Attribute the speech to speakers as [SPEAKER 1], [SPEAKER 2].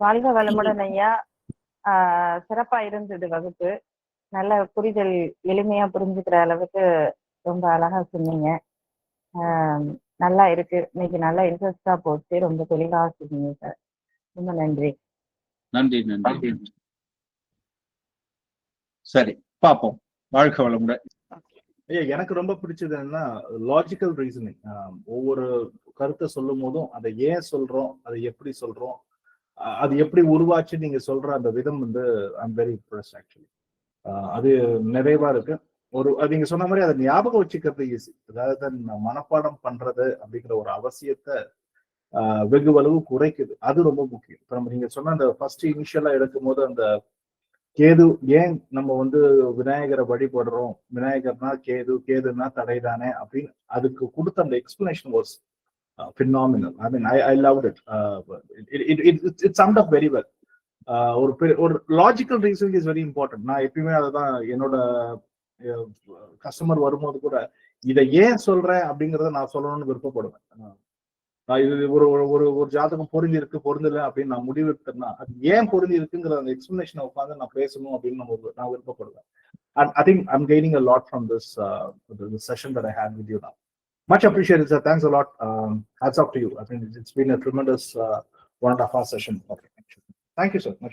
[SPEAKER 1] வாழ்க வளமுடன் ஐயா. ஆஹ் சிறப்பா இருந்தது வகுப்பு. நல்ல புரிதல் எளிமையா புரிஞ்சுக்கிற அளவுக்கு ரொம்ப அழகா சொன்னீங்க. ஆஹ் நல்லா இருக்கு. இன்னைக்கு நல்லா இன்ட்ரெஸ்டா போச்சு. ரொம்ப தெளிவா சொன்னீங்க சார் ரொம்ப நன்றி.
[SPEAKER 2] நன்றி நன்றி. சரி பார்ப்போம் வாழ்க வளமுடன்.
[SPEAKER 3] ஐயா எனக்கு ரொம்ப பிடிச்சது என்னன்னா லாஜிக்கல் ரீசனிங் ஒவ்வொரு கருத்தை சொல்லும் போதும் அதை ஏன் சொல்றோம் அதை எப்படி சொல்றோம் அது எப்படி உருவாச்சு நீங்க சொல்ற அந்த விதம் வந்து ஐம் வெரி இம்ப்ரெஸ் ஆக்சுவலி அது நிறைவா இருக்கு. ஒரு நீங்க சொன்ன மாதிரி அதை ஞாபகம் வச்சுக்கிறது ஈஸி அதாவது மனப்பாடம் பண்றது அப்படிங்கிற ஒரு அவசியத்தை ஆஹ் வெகுவளவு குறைக்குது. அது ரொம்ப முக்கியம். இப்போ நம்ம நீங்க சொன்ன அந்த ஃபர்ஸ்ட் இனிஷியலா எடுக்கும் போது அந்த கேது ஏன் நம்ம வந்து விநாயகரை வழிபடுறோம்? விநாயகர்னா கேது கேதுன்னா தடைதானே அப்படின்னு அதுக்கு கொடுத்த அந்த explanation was phenomenal I mean I I love it it it summed up very well ஒரு பெரிய ஒரு logical reason is very important நான் எப்பயுமே அதுதான் என்னோட uh, கஸ்டமர் வரும்போது கூட இதை ஏன் சொல்றேன் அப்படிங்கறத நான் சொல்லணும்னு விருப்பப்படுவேன். நான் இது ஒரு ஒரு- ஒரு ஒரு ஜாதகம் பொருந்தி இருக்கு பொருந்தல அப்படின்னு நான் முடிவெடுத்தேன்னா அது ஏன் பொருந்தி இருக்குங்கிற அந்த எக்ஸ்பிளனேஷனை உட்காந்து நான் பேசணும் அப்படின்னு நம்ம நான் விருப்பப்படுவேன். And I think I'm gaining a lot from this session that I had with you நான். Much appreciated, sir. Thanks a lot. Um, hats off to you. I it's- it's been a tremendous uh, one and a half hour session. Okay. Thank you, sir. Much